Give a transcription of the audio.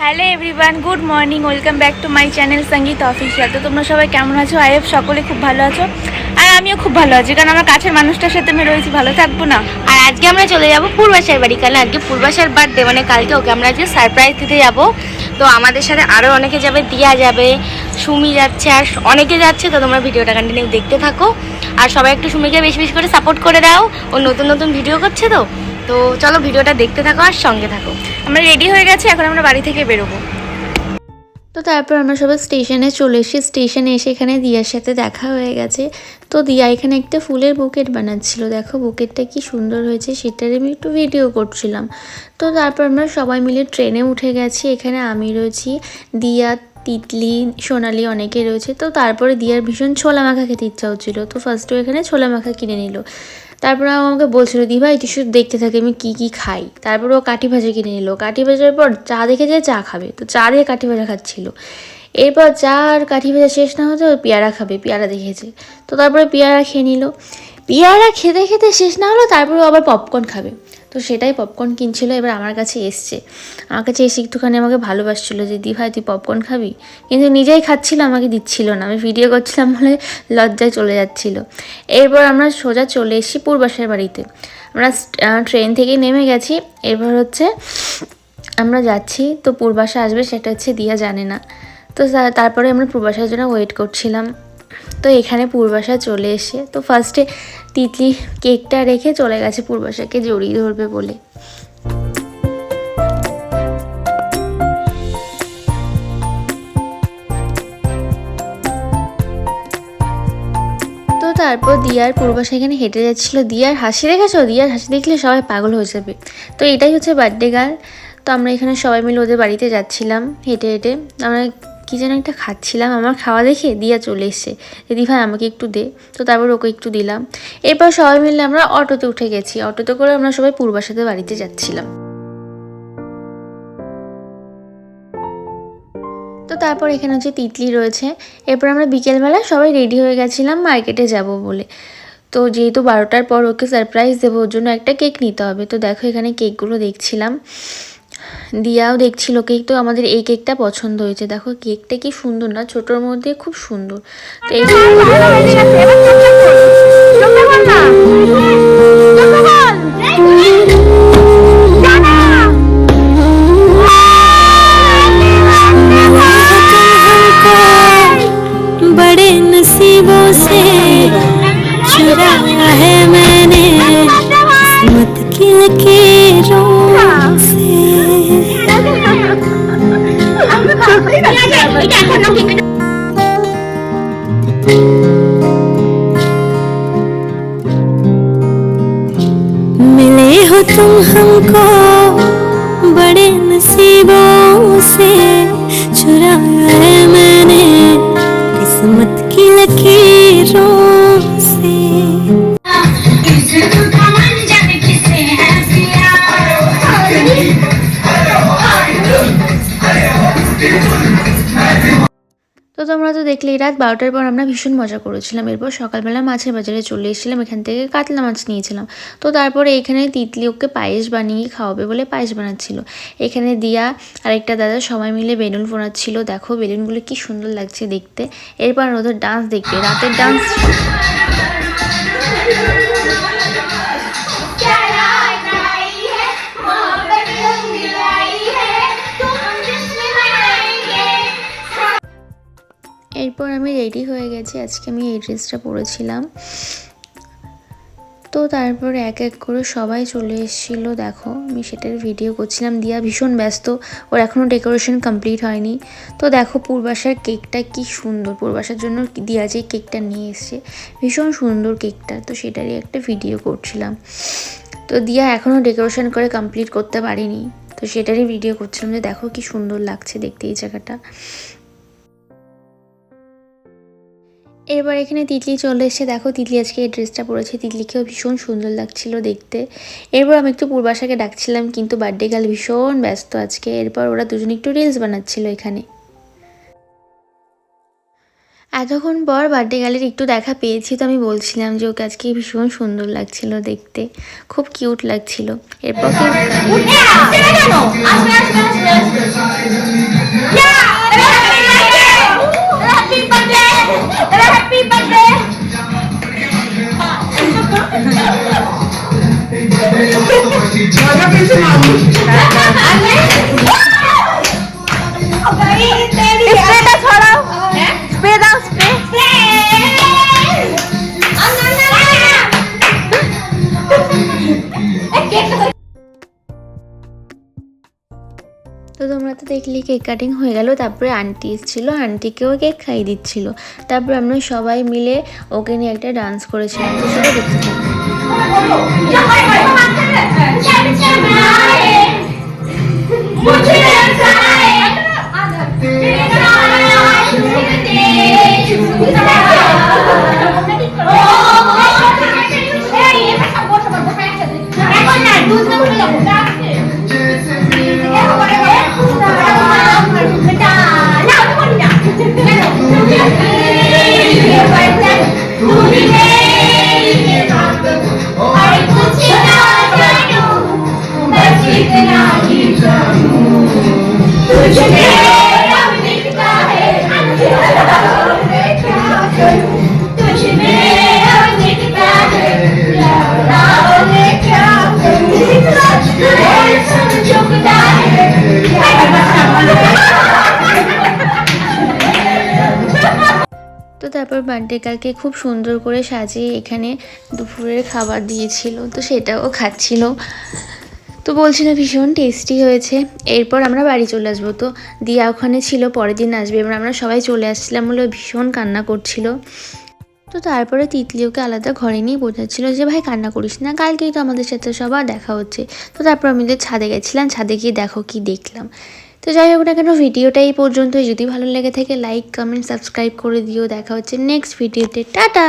Hello everyone, good morning, welcome back to my channel Sangeet official. তো তোমরা সবাই কেমন আছো? আই হোপ সকলে খুব ভালো আছো। আর আমিও খুব ভালো আছি, কারণ আমার কাছের মানুষটার সাথে আমি রয়েছি, ভালো থাকব না। আর আজকে আমরা চলে যাব পূর্বাশার বাড়ি, কারণ আজকে পূর্বাশার বার্থডে মানে কালকে ওকে আমরা আজকে সারপ্রাইজ দিতে যাব। তো আমাদের সাথে আরও অনেকে যাবে, দিয়া যাবে, সুমি যাচ্ছে, আর অনেকে যাচ্ছে, তো তোমরা ভিডিওটা কন্টিনিউ দেখতে থাকো। আর সবাই একটু সুমিকে বেশি বেশি করে সাপোর্ট করে দাও। ও নতুন নতুন ভিডিও করছে তো। তো চলো ভিডিওটা দেখতে থাকো আর সঙ্গে থাকো। আমরা রেডি হয়ে গেছি, এখন আমরা বাড়ি থেকে বেরোবো। তো তারপর আমরা সবাই স্টেশনে চলে এসেছি। স্টেশনে এসে এখানে দিয়ার সাথে দেখা হয়ে গেছে। তো দিয়া এখানে একটা ফুলের বুকেট বানাচ্ছিল। দেখো বুকেটটা কি সুন্দর হয়েছে সেটার আমি একটু ভিডিও করছিলাম। তো তারপর আমরা সবাই মিলে ট্রেনে উঠে গেছি। এখানে আমি রয়েছি, দিয়া, তিতলি, সোনালি অনেকে রয়েছে। তো তারপরে দিয়ার ভীষণ ছোলা মাখা খেতে ইচ্ছা হচ্ছিল। তো ফার্স্টে এখানে ছোলা মাখা কিনে নিল। তারপর ও আমাকে বলছিল, দি ভাই, তুই শুধু দেখতে থাকে, আমি কি কি খাই? তারপর ও কাঠি ভাজা কিনে নিল। কাঠি ভাজার পর চা দেখে যে চা খাবে, তো চা দিয়ে কাঠি ভাজা খাচ্ছিল। এরপর চা আর কাঠি ভাজা শেষ না হতে ও পেয়ারা খাবে, পেয়ারা দেখেছে। তো তারপরে পেয়ারা খেয়ে নিল। পেয়ারা খেতে খেতে শেষ না হলো, তারপরে আবার পপকর্ন খাবে। তো সেটাই পপকর্ন কিনছিল, এবার আমার কাছে এসছে। আমার কাছে এসে একটুখানি আমাকে ভালোবাসছিল যে দি ভাই, তুই পপকর্ন খাবি? কিন্তু নিজেই খাচ্ছিল, আমাকে দিচ্ছিল না। আমি ভিডিও করছিলাম বলে লজ্জায় চলে যাচ্ছিল। এরপর আমরা সোজা চলে এসেছি পূর্বাসের বাড়িতে। আমরা ট্রেন থেকে নেমে গেছি। এবার হচ্ছে আমরা যাচ্ছি, তো পূর্বাসা আসবে, সেটা হচ্ছে দিয়া জানে না। তো তারপরে আমরা পূর্বাসার জন্য ওয়েট করছিলাম। তো এখানে পূর্বাশা চলে এসে, তো ফার্স্টে তিতলি কেকটা রেখে চলে গেছে পূর্বাশাকে জড়িয়ে ধরবে বলে। তো তারপর দিয়ার পূর্বাসা এখানে হেঁটে যাচ্ছিল। দিয়ার হাসি দেখেছ? দিয়ার হাসি দেখলে সবাই পাগল হয়ে যাবে। তো এটাই হচ্ছে বার্থডে গার্ল তো আমরা এখানে সবাই মিলে ওদের বাড়িতে যাচ্ছিলাম হেঁটে হেঁটে। আমরা কি যেন একটা খাচ্ছিলাম। আমার খাওয়া দেখে দিয়া চলে এসছে। দিদি ভাই, আমাকে একটু দে। তো তারপর ওকে একটু দিলাম। এরপর সবাই মিলে আমরা অটোতে উঠে গেছি। অটোতে করে আমরা সবাই পূর্বাসাতে বাড়িতে যাচ্ছিলাম। তো তারপর এখানে হচ্ছে তিতলি রয়েছে, এরপর আমরা বিকেলবেলা সবাই রেডি হয়ে গেছিলাম মার্কেটে যাব বলে। তো যেহেতু বারোটার পর ওকে সারপ্রাইজ দেবো, ওর জন্য একটা কেক নিতে হবে। তো দেখো এখানে কেকগুলো দেখছিলাম। দিয়াও দেখছিল কেক, তো আমাদের এই কেকটা পছন্দ হয়েছে। দেখো, কেকটা কি সুন্দর না, ছোটর মধ্যে খুব সুন্দর। তো এই तुम हमको দেখলেই রাত বারোটার পর আমরা ভীষণ মজা করেছিলাম। এরপর সকালবেলা মাছের বাজারে চলে এসেছিলাম, এখান থেকে কাতলা মাছ নিয়েছিলাম। তো তারপরে এখানে তিতলি ওকে পায়েস বানিয়ে খাওয়াবে বলে পায়েস বানাচ্ছিল। এখানে দিয়া আরেকটা দাদা সবাই মিলে বেলুন ফোনাচ্ছিল দেখো বেলুনগুলো কি সুন্দর লাগছে দেখতে। এরপর ওদের ডান্স দেখবে রাতের ডান্স এরপর আমি রেডি হয়ে গেছি। আজকে আমি এই ড্রেসটা পরেছিলাম। তো তারপর এক এক করে সবাই চলে এসেছিল। দেখো, আমি সেটার ভিডিও করছিলাম। দিয়া ভীষণ ব্যস্ত। ওর এখনও ডেকোরেশন কমপ্লিট হয়নি। তো দেখো পূর্বাসার কেকটা কি সুন্দর। পূর্বাসার জন্য দিয়া যে কেকটা নিয়ে এসছে, ভীষণ সুন্দর কেকটা তো সেটারই একটা ভিডিও করছিলাম। তো দিয়া এখনও ডেকোরেশন করে কমপ্লিট করতে পারিনি। তো সেটারই ভিডিও করছিলাম যে দেখো কি সুন্দর লাগছে দেখতে এই জায়গাটা। এবার এখানে তিতলি চলে এসে দেখো তিতলি আজকে এই ড্রেসটা পরেছে তিতলিকেও ভীষণ সুন্দর লাগছিল দেখতে এরপর আমি একটু পূর্বাশাকে ডাকছিলাম কিন্তু বার্থডে গার্ল ভীষণ ব্যস্ত আজকে এরপর ওরা দুজনে একটু রিলস বানাচ্ছিল এখানে এতক্ষণ পর বার্থডে গার্লের একটু দেখা পেয়েছি তো আমি বলছিলাম যে ওকে আজকে ভীষণ সুন্দর লাগছিল দেখতে খুব কিউট লাগছিল এরপর তো happy birthday! Tara, happy birthday! তোমরা তো দেখলি কেক কাটিং হয়ে গেল, তারপরে আন্টি এসেছিল আন্টিকেও কেক খাইয়ে দিচ্ছিল তারপরে আমরা সবাই মিলে ওকে নিয়ে একটা ডান্স করেছিলাম, তো সেটা দেখতে থাকো। তারপর বার্থডে কালকে খুব সুন্দর করে সাজিয়ে এখানে দুপুরের খাবার দিয়েছিল, তো সেটাও খাচ্ছিল। তো বলছিল, ভীষণ টেস্টি হয়েছে। এরপর আমরা বাড়ি চলে আসব। তো দিয়া ওখানে ছিল, পরের দিন আসবে। এবার আমরা সবাই চলে আসছিলাম বলে ভীষণ কান্না করছিল। তো তারপরে তিতলি ওকে আলাদা ঘরে নিয়ে বোঝাচ্ছিল যে, ভাই, কান্না করিস না। কালকেই তো আমাদের সাথে সবার দেখা হচ্ছে। তো তারপর আমি ছাদে গেছিলাম। ছাদে গিয়ে দেখো কি দেখলাম। তো যাই হোক না কেন, ভিডিওটা এই পর্যন্তই। যদি ভালো লেগে থাকে লাইক কমেন্ট সাবস্ক্রাইব করে দিও। দেখা হচ্ছে নেক্সট ভিডিওতে। টাটা!